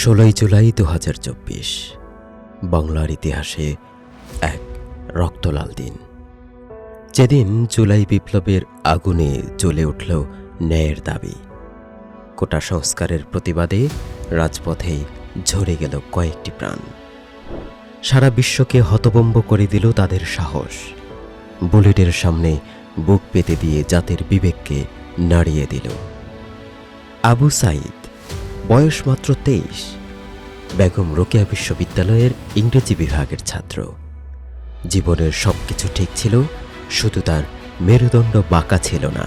ষোলোই জুলাই দু হাজার চব্বিশ, বাংলার ইতিহাসে এক রক্তলাল দিন। যেদিন জুলাই বিপ্লবের আগুনে জ্বলে উঠল ন্যায়ের দাবি, কোটা সংস্কারের প্রতিবাদে রাজপথে ঝরে গেল কয়েকটি প্রাণ। সারা বিশ্বকে হতবম্ব করে দিল তাদের সাহস। বুলেটের সামনে বুক পেতে দিয়ে জাতির বিবেককে নাড়িয়ে দিল। আবু সাইদ বয়স মাত্র তেইশ। বেগম রোকেয়া বিশ্ববিদ্যালয়ের ইংরেজি বিভাগের ছাত্র। জীবনের সব কিছু ঠিক ছিল, শুধু তার মেরুদণ্ড বাঁকা ছিল না।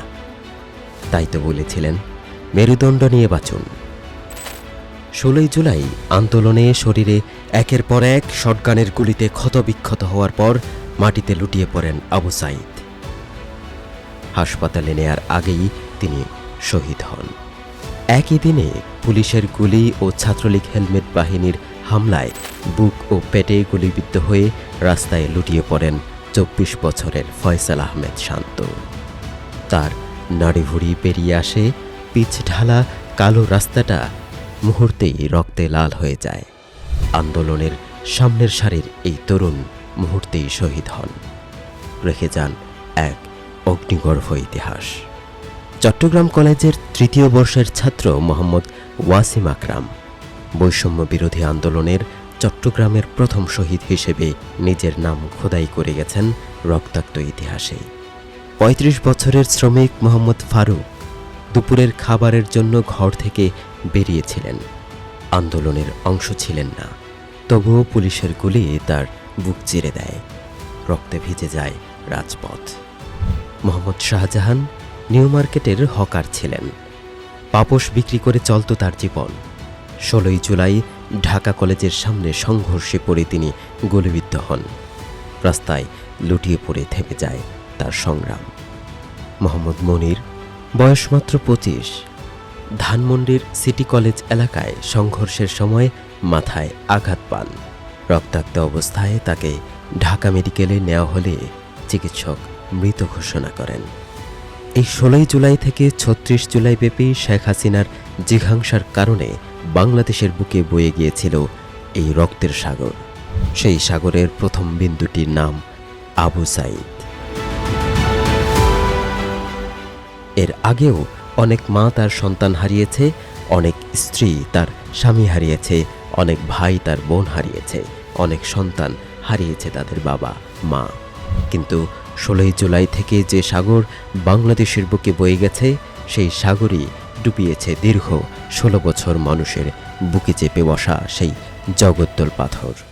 তাই তো বলেছিলেন, মেরুদণ্ড নিয়ে বাঁচুন। ষোলোই জুলাই আন্দোলনে শরীরে একের পর এক শটগানের গুলিতে ক্ষতবিক্ষত হওয়ার পর মাটিতে লুটিয়ে পড়েন আবু সাইদ। হাসপাতালে নেয়ার আগেই তিনি শহীদ হন। একই দিনে পুলিশের গুলি ও ছাত্রলীগ হেলমেট বাহিনীর হামলায় বুক ও পেটে গুলিবিদ্ধ হয়ে রাস্তায় লুটিয়ে পড়েন চব্বিশ বছরের ফয়সাল আহমেদ শান্ত। তার নাড়িভুড়ি পেরিয়ে আসে পিচ ঢালা কালো রাস্তাটা মুহূর্তেই রক্তে লাল হয়ে যায়। আন্দোলনের সামনের সারির এই তরুণ মুহূর্তেই শহীদ হন। রেখে যান এক অগ্নিগর্ভ ইতিহাস। চট্টগ্রাম কলেজের তৃতীয় বর্ষের ছাত্র মোহাম্মদ ওয়াসিম আকরাম। বৈষম্য বিরোধী আন্দোলনের চট্টগ্রামের প্রথম শহীদ হিসেবে নিজের নাম খোদাই করে গেছেন রক্তাক্ত ইতিহাসে। পঁয়ত্রিশ বছরের শ্রমিক মোহাম্মদ ফারুক দুপুরের খাবারের জন্য ঘর থেকে বেরিয়েছিলেন। আন্দোলনের অংশ ছিলেন না, তবুও পুলিশের গুলি তার বুক চিরে দেয়। রক্তে ভিজে যায় রাজপথ। মোহাম্মদ শাহজাহান নিউ মার্কেটের হকার ছিলেন। পাপোশ বিক্রি করে চলত তার জীবন। ষোলোই জুলাই ঢাকা কলেজের সামনে সংঘর্ষে পড়ে তিনি গুলিবিদ্ধ হন। রাস্তায় লুটিয়ে পড়ে থেমে যায় তার সংগ্রাম। মোহাম্মদ মনির, বয়স মাত্র পঁচিশ, ধানমন্ডির সিটি কলেজ এলাকায় সংঘর্ষের সময় মাথায় আঘাত পান। রক্তাক্ত অবস্থায় তাকে ঢাকা মেডিকেলে নেওয়া হলে চিকিৎসক মৃত ঘোষণা করেন। এই ষোলোই জুলাই থেকে ছত্রিশ জুলাই ব্যাপী শেখ হাসিনার জিঘাংসার কারণে বাংলাদেশের বুকে বয়ে গিয়েছিল এই রক্তের সাগর। সেই সাগরের প্রথম বিন্দুটির নাম আবু সাইদ। এর আগেও অনেক মা তার সন্তান হারিয়েছে, অনেক স্ত্রী তার স্বামী হারিয়েছে, অনেক ভাই তার বোন হারিয়েছে, অনেক সন্তান হারিয়েছে তাদের বাবা, মা। কিন্তু ষোলোই জুলাই থেকে যে সাগর বাংলাদেশের বুকে বয়ে গেছে, সেই সাগরই ডুবিয়েছে দীর্ঘ ষোলো বছর মানুষের বুকে চেপে বসা সেই জগদ্দল পাথর।